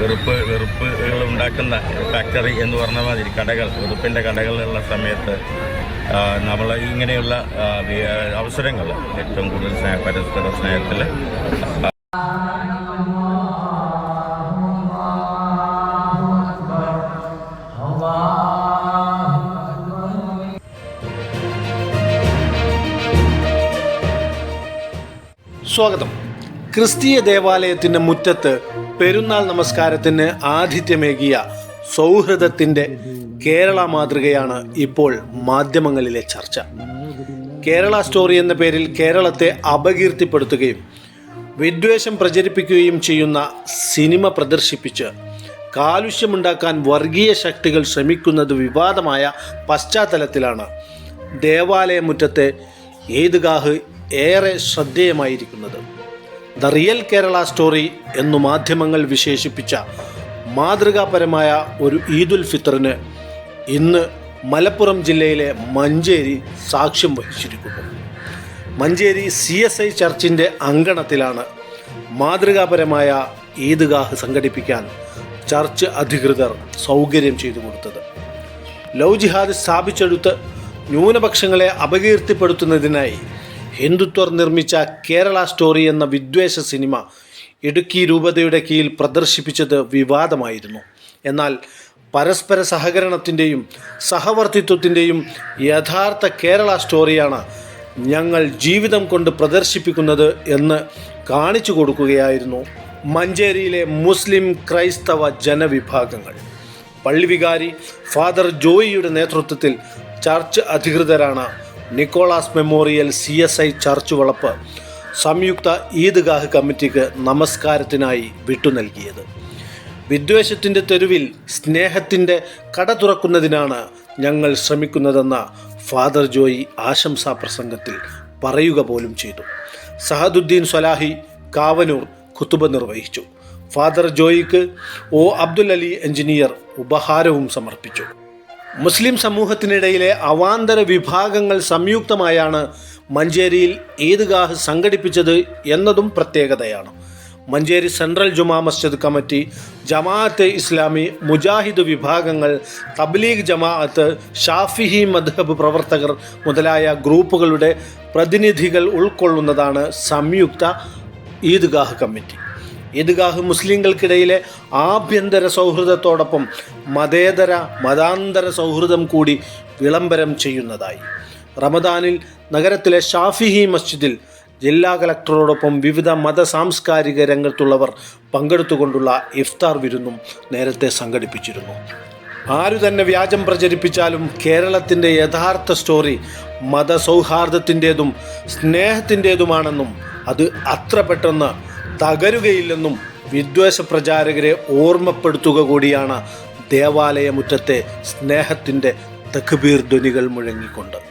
വെറുപ്പ് വെറുപ്പുകൾ ഉണ്ടാക്കുന്ന ഫാക്ടറി എന്ന് പറഞ്ഞ മാതിരി കടകൾ വെറുപ്പിന്റെ കടകളുള്ള സമയത്ത് നമ്മൾ ഇങ്ങനെയുള്ള അവസരങ്ങൾ ഏറ്റവും കൂടുതൽ സ്നേഹ പരസ്പര സ്നേഹത്തിൽ സ്വാഗതം. ക്രിസ്തീയ ദേവാലയത്തിന്റെ മുറ്റത്ത് പെരുന്നാൾ നമസ്കാരത്തിന് ആതിഥ്യമേകിയ സൗഹൃദത്തിന്റെ കേരള മാതൃകയാണ് ഇപ്പോൾ മാധ്യമങ്ങളിലെ ചർച്ച. കേരള സ്റ്റോറി എന്ന പേരിൽ കേരളത്തെ അപകീർത്തിപ്പെടുത്തുകയും വിദ്വേഷം പ്രചരിപ്പിക്കുകയും ചെയ്യുന്ന സിനിമ പ്രദർശിപ്പിച്ച് കാലുഷ്യമുണ്ടാക്കാൻ വർഗീയ ശക്തികൾ ശ്രമിക്കുന്നത് വിവാദമായ പശ്ചാത്തലത്തിലാണ് ദേവാലയമുറ്റത്തെ ഈദ്ഗാഹ് ഏറെ ശ്രദ്ധേയമായിരിക്കുന്നത്. ദ റിയൽ കേരള സ്റ്റോറി എന്നു മാധ്യമങ്ങൾ വിശേഷിപ്പിച്ച മാതൃകാപരമായ ഒരു ഈദുൽ ഫിത്തറിന് ഇന്ന് മലപ്പുറം ജില്ലയിലെ മഞ്ചേരി സാക്ഷ്യം വഹിച്ചിരിക്കുന്നു. മഞ്ചേരി സി എസ് ഐ ചർച്ചിന്റെ അങ്കണത്തിലാണ് മാതൃകാപരമായ ഈദ്ഗാഹ് സംഘടിപ്പിക്കാൻ ചർച്ച് അധികൃതർ സൗകര്യം ചെയ്തു കൊടുത്തത്. ലവ് ജിഹാദ് സ്ഥാപിച്ചെടുത്ത് ന്യൂനപക്ഷങ്ങളെ അപകീർത്തിപ്പെടുത്തുന്നതിനായി ഹിന്ദുത്വർ നിർമ്മിച്ച കേരള സ്റ്റോറി എന്ന വിദ്വേഷ സിനിമ ഇടുക്കി രൂപതയുടെ കീഴിൽ പ്രദർശിപ്പിച്ചത് വിവാദമായിരുന്നു. എന്നാൽ പരസ്പര സഹകരണത്തിന്റെയും സഹവർത്തിത്വത്തിന്റെയും യഥാർത്ഥ കേരള സ്റ്റോറിയാണ് ഞങ്ങൾ ജീവിതം കൊണ്ട് പ്രദർശിപ്പിക്കുന്നത് എന്ന് കാണിച്ചു കൊടുക്കുകയായിരുന്നു മഞ്ചേരിയിലെ മുസ്ലിം ക്രൈസ്തവ ജനവിഭാഗങ്ങൾ. പള്ളിവികാരി ഫാദർ ജോയിയുടെ നേതൃത്വത്തിൽ church അധികൃതരാണ് Nicholas memorial C S I church വളപ്പ് സംയുക്ത ഈദ്ഗാഹ് കമ്മിറ്റിക്ക് നമസ്കാരത്തിനായി വിട്ടു നൽകിയത്. വിദ്വേഷത്തിന്റെ തെരുവിൽ സ്നേഹത്തിന്റെ കട തുറക്കുന്നതിനാണ് ഞങ്ങൾ ശ്രമിക്കുന്നതെന്ന ഫാദർ ജോയി ആശംസാ പ്രസംഗത്തിൽ പറയുക പോലും ചെയ്തു. സഹദുദ്ദീൻ സലാഹി കാവനൂർ കുത്തുബ നിർവഹിച്ചു. ഫാദർ ജോയിക്ക് ഒ അബ്ദുൽ അലി എഞ്ചിനീയർ ഉപഹാരവും സമർപ്പിച്ചു. മുസ്ലിം സമൂഹത്തിനിടയിലെ അവാന്തര വിഭാഗങ്ങൾ സംയുക്തമായാണ് മഞ്ചേരിയിൽ ഈദ്ഗാഹ് സംഘടിപ്പിച്ചത് എന്നതും പ്രത്യേകതയാണ്. മഞ്ചേരി സെൻട്രൽ ജുമാ മസ്ജിദ് കമ്മിറ്റി ജമാഅത്തെ ഇസ്ലാമി മുജാഹിദ് വിഭാഗങ്ങൾ തബ്ലീഗ് ജമാഅത്ത് ഷാഫിഹി മദ്ഹബ് പ്രവർത്തകർ മുതലായ ഗ്രൂപ്പുകളുടെ പ്രതിനിധികൾ ഉൾക്കൊള്ളുന്നതാണ് സംയുക്ത ഈദ്ഗാഹ് കമ്മിറ്റി. ഈദ്ഗാഹ് മുസ്ലിങ്ങൾക്കിടയിലെ ആഭ്യന്തര സൗഹൃദത്തോടൊപ്പം മതേതര മതാന്തര സൗഹൃദം കൂടി വിളംബരം ചെയ്യുന്നതായി. റമദാനിൽ നഗരത്തിലെ ഷാഫിഹി മസ്ജിദിൽ ജില്ലാ കലക്ടറോടൊപ്പം വിവിധ മത സാംസ്കാരിക രംഗത്തുള്ളവർ പങ്കെടുത്തുകൊണ്ടുള്ള ഇഫ്താർ വിരുന്നും നേരത്തെ സംഘടിപ്പിച്ചിരുന്നു. ആരു തന്നെ വ്യാജം പ്രചരിപ്പിച്ചാലും കേരളത്തിന്റെ യഥാർത്ഥ സ്റ്റോറി മതസൗഹാർദ്ദത്തിന്റെതും സ്നേഹത്തിന്റെതുമാണെന്നും അത് അത്ര പെട്ടെന്ന് തകരുകയില്ലെന്നും വിദ്വേഷ പ്രചാരകരെ ഓർമ്മപ്പെടുത്തുക കൂടിയാണ് ദേവാലയമുറ്റത്തെ സ്നേഹത്തിന്റെ തക്ബീർ ധ്വനികൾ മുഴങ്ങിക്കൊണ്ട്.